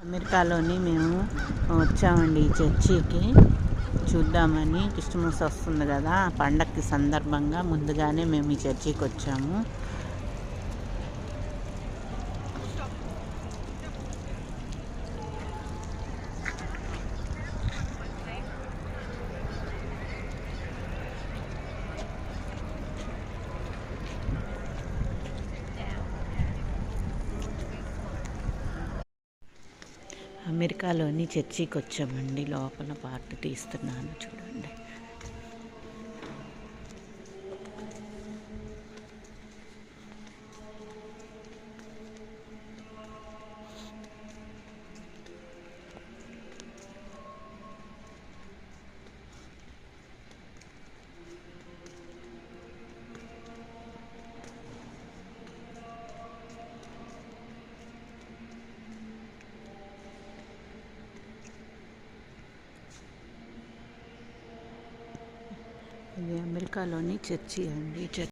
అమెరికాలోని మేము వచ్చామండి ఈ చర్చికి. చూద్దామని క్రిస్మస్ వస్తుంది కదా ఆ పండక్కి సందర్భంగా ముందుగానే మేము ఈ చర్చికి వచ్చాము. అమెరికాలోని చర్చికి వచ్చామండి లోపల పార్ట్ తీస్తున్నాను చూడండి. ఇది అమెరికాలోని చర్చి అండి. చర్చి